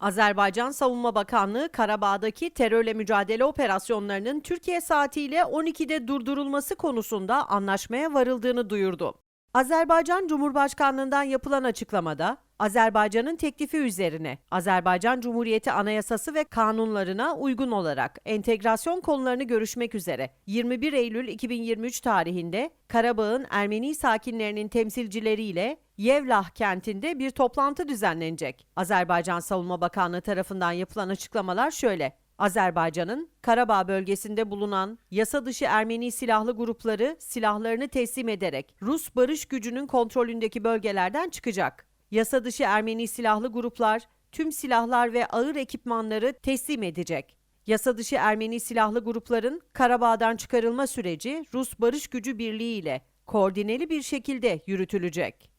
Azerbaycan Savunma Bakanlığı Karabağ'daki terörle mücadele operasyonlarının Türkiye saatiyle 12'de durdurulması konusunda anlaşmaya varıldığını duyurdu. Azerbaycan Cumhurbaşkanlığından yapılan açıklamada, Azerbaycan'ın teklifi üzerine Azerbaycan Cumhuriyeti Anayasası ve kanunlarına uygun olarak entegrasyon konularını görüşmek üzere 21 Eylül 2023 tarihinde Karabağ'ın Ermeni sakinlerinin temsilcileriyle Yevlah kentinde bir toplantı düzenlenecek. Azerbaycan Savunma Bakanlığı tarafından yapılan açıklamalar şöyle. Azerbaycan'ın Karabağ bölgesinde bulunan yasa dışı Ermeni silahlı grupları silahlarını teslim ederek Rus barış gücünün kontrolündeki bölgelerden çıkacak. Yasa dışı Ermeni silahlı gruplar tüm silahlar ve ağır ekipmanları teslim edecek. Yasa dışı Ermeni silahlı grupların Karabağ'dan çıkarılma süreci Rus Barış Gücü Birliği ile koordineli bir şekilde yürütülecek.